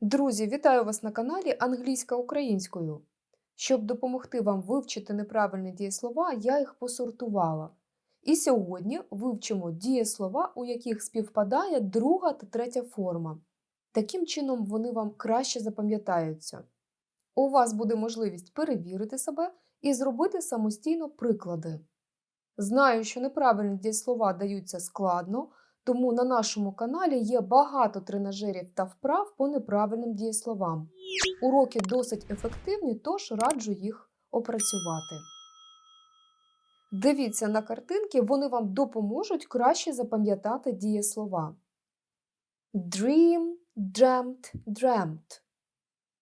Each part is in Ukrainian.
Друзі, вітаю вас на каналі Англійська українською. Щоб допомогти вам вивчити неправильні дієслова, я їх посортувала. І сьогодні вивчимо дієслова, у яких співпадає друга та третя форма. Таким чином, вони вам краще запам'ятаються. У вас буде можливість перевірити себе і зробити самостійно приклади. Знаю, що неправильні дієслова даються складно, тому на нашому каналі є багато тренажерів та вправ по неправильним дієсловам. Уроки досить ефективні, тож раджу їх опрацювати. Дивіться на картинки, вони вам допоможуть краще запам'ятати дієслова. Dream, dreamt, dreamt.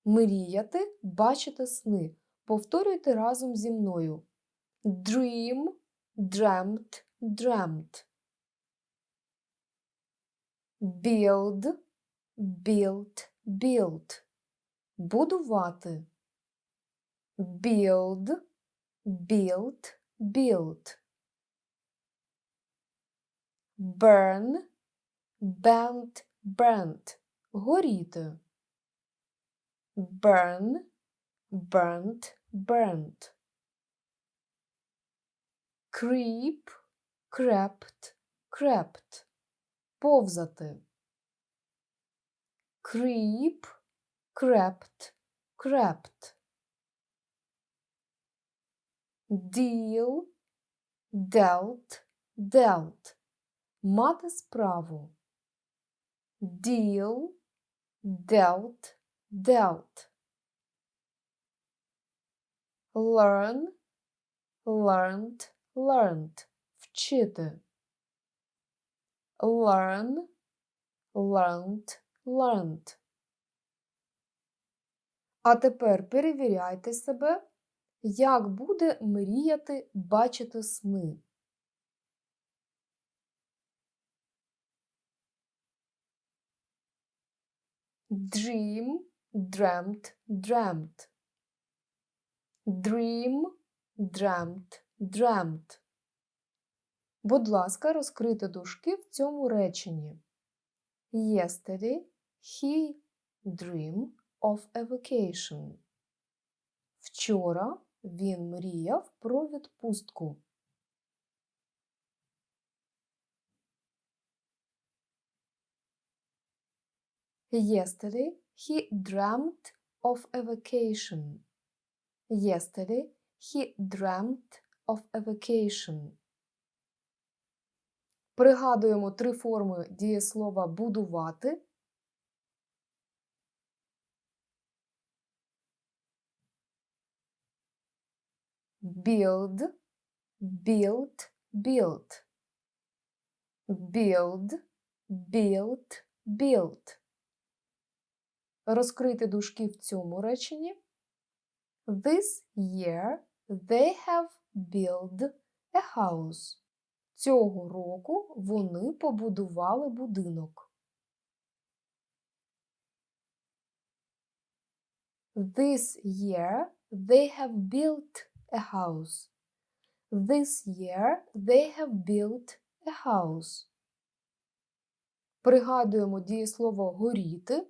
Мріяти, бачити сни. Повторюйте разом зі мною. Dream, dreamt, dreamt. Build, built, built. Будувати. Build, built, built. Burn, burnt, burnt. Горіти. Burn, burnt, burnt. Creep, crept, crept. Повзати. Creep, crept, crept. Deal, dealt, dealt. Мати справу. Deal, dealt, dealt. Learn, learned, learned. Вчити. Learn, learned, learned. А тепер перевіряйте себе, як буде мріяти бачити сни. Dream, dreamt, dreamt. Dream, dreamt, dreamt. Будь ласка, розкрийте дужки в цьому реченні. Yesterday he dreamed of a vacation. Вчора він мріяв про відпустку. Yesterday he dreamt of a vacation. Yesterday he dreamt of a vacation. Пригадуємо три форми дієслова будувати. Build, built, built. Build, built, built. Розкрити дужки в цьому реченні. This year they have built a house. Цього року вони побудували будинок. This year they have built a house. This year they have built a house. Пригадуємо дієслово горіти.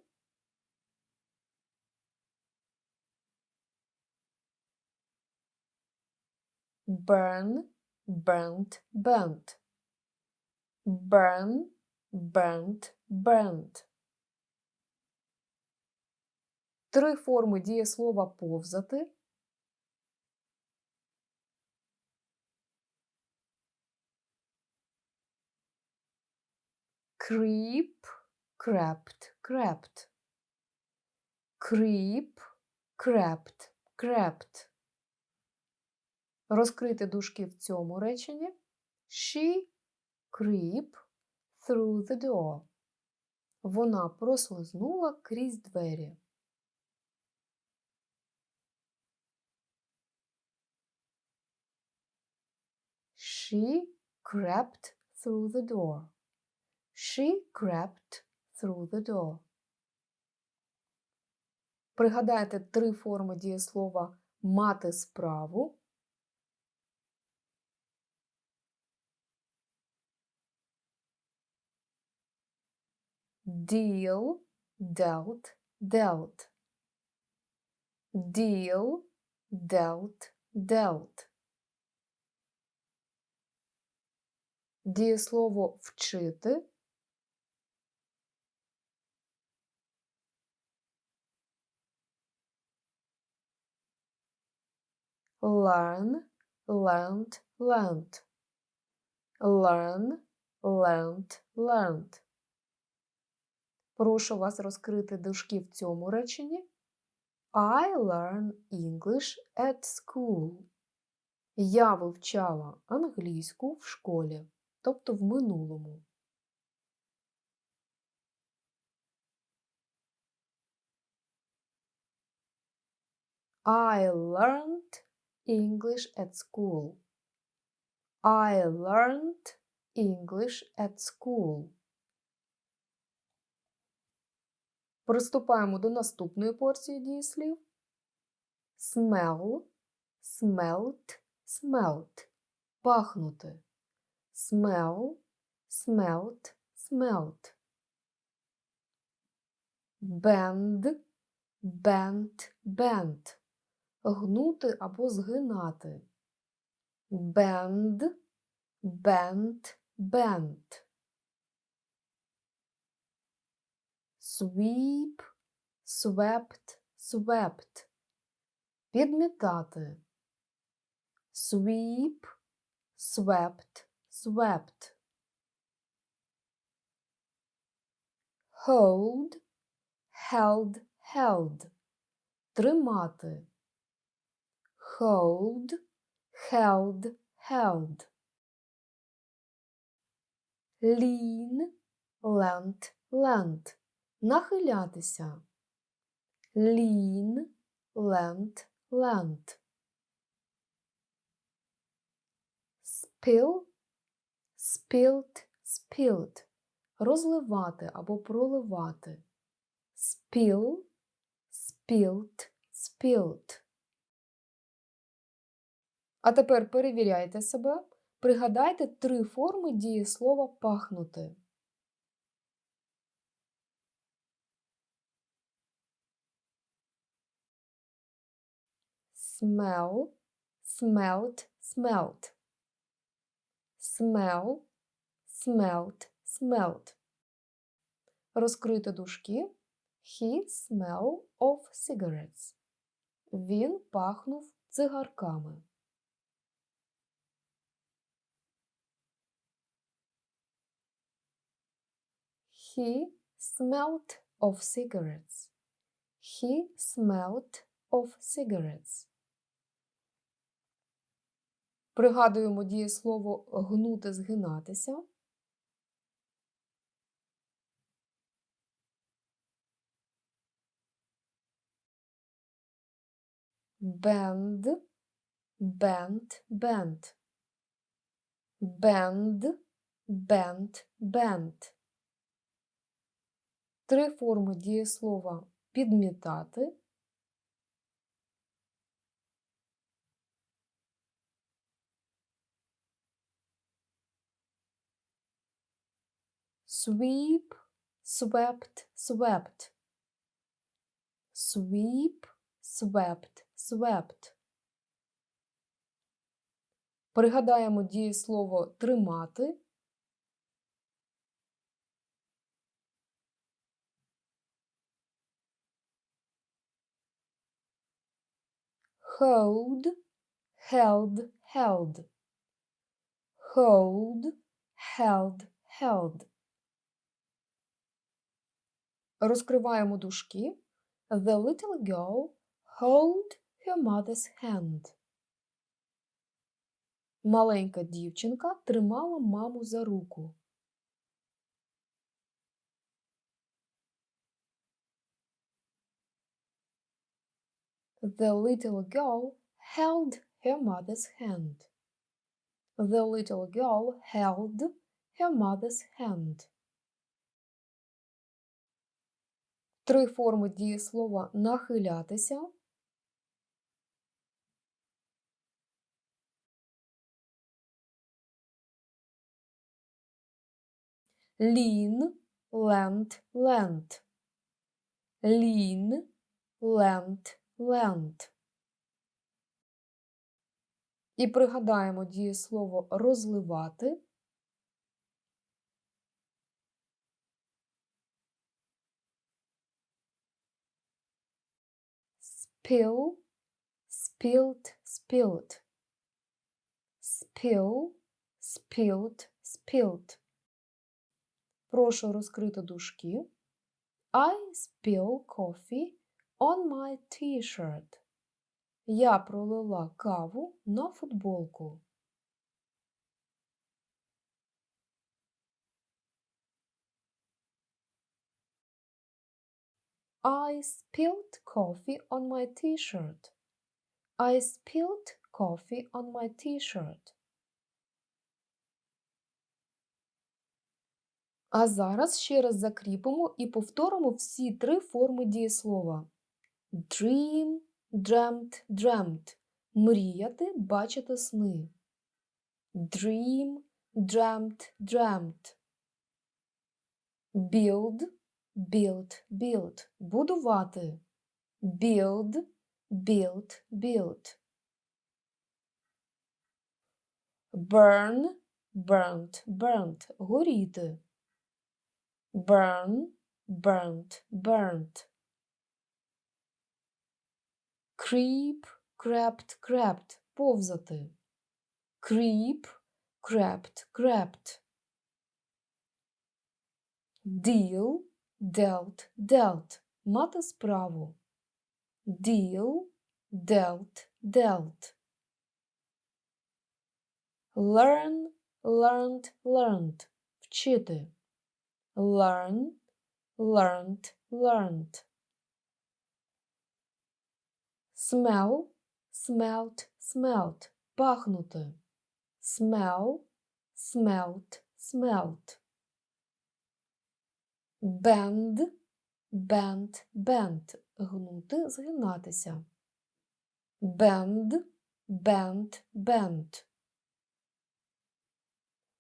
Burn, burnt, burnt. Burn, burnt, burnt. Три форми дієслова повзати. Creep, crept, crept. Creep, crept, crept. Розкрити дужки в цьому реченні. She creep through the door. Вона прослизнула крізь двері. She crept through the door. She crept through the door. Пригадайте три форми дієслова мати справу. Deal, dealt, dealt. Deal, dealt, dealt. Дієслово вчити. Learn, learned, learned. Learn, learned, learned. Прошу вас розкрити дужки в цьому реченні. I learn English at school. Я вивчала англійську в школі, тобто в минулому. I learned English at school. I learned English at school. Приступаємо до наступної порції дієслів. Smell, smelt, smelt. Пахнути. Smell, smelt, smelt. Bend, bent, bent. Гнути або згинати. Bend, bent, bent. Sweep, swept, swept. Підмітати. Sweep, swept, swept. Hold, held, held. Тримати. Hold, held, held. Lean, lent, lent. Нахилятися. Lean, lent, lent. Spill, spilled, spilled. Розливати або проливати. Spill, spilled, spilled. А тепер перевіряйте себе. Пригадайте три форми дієслова пахнути. Smell, smelt, smelt. Smell, smelt, smelt. Розкрити дужки. He smell of cigarettes. Він пахнув цигарками. He smelt of cigarettes. He smelt of cigarettes. Пригадуємо дієслово гнути, згинатися. Bend, bent, bent. Bend, bent, bent. Три форми дієслова підмітати. Sweep, swept, swept. Sweep, swept, swept. Пригадаємо дієслово тримати. Hold, held, held. Hold, held, held. Розкриваємо дужки. The little girl held her mother's hand. Маленька дівчинка тримала маму за руку. The little girl held her mother's hand. The little girl held her mother's hand. Три форми дієслова нахилятися. Lean, lent, lent. lean, lent, lent. І пригадаємо дієслово розливати. Spill, spilled, spilled. Spill, spilled, spilled. Прошу розкрити дужки. I spill coffee on my t-shirt. Я пролила каву на футболку. I spilled coffee on my t-shirt. I spilled coffee on my t-shirt. А зараз ще раз закріпимо і повторимо всі три форми дієслова. Dream, dreamt, dreamt. Мріяти, бачити сни. Dream, dreamt, dreamt. Build, build, build. Будувати. Build, build, build. Burn, burnt, burnt. Горіти. Burn, burnt, burnt. Creep, crept, crept. Повзати. Creep, crept, crept. Deal, dealt, dealt. Мати справу. Deal, dealt, dealt. Learn, learned, learned. Вчити. Learn, learned, learned. Smell, smelt, smelt. Пахнути. Smell, smelt, smelt. Bend, bent, bent. Гнути, згинатися. Bend, bent, bent.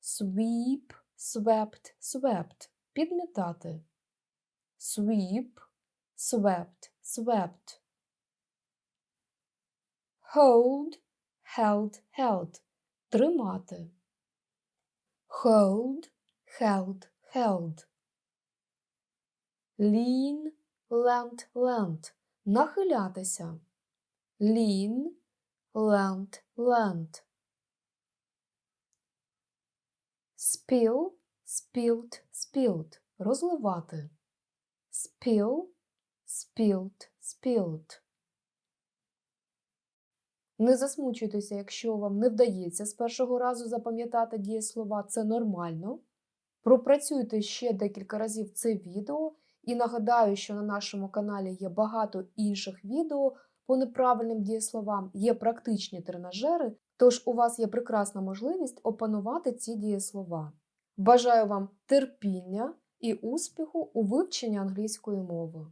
Sweep, swept, swept. Підмітати. Sweep, swept, swept. Hold, held, held. Тримати. Hold, held, held. Lean, leant, leant. Нахилятися. Lean, leant, leant. Spill, spilled, spilled. Розливати. Spill, spilled, spilled. Не засмучуйтеся, якщо вам не вдається з першого разу запам'ятати дієслова, це нормально. Пропрацюйте ще декілька разів це відео і нагадаю, що на нашому каналі є багато інших відео по неправильним дієсловам, є практичні тренажери, тож у вас є прекрасна можливість опанувати ці дієслова. Бажаю вам терпіння і успіху у вивченні англійської мови.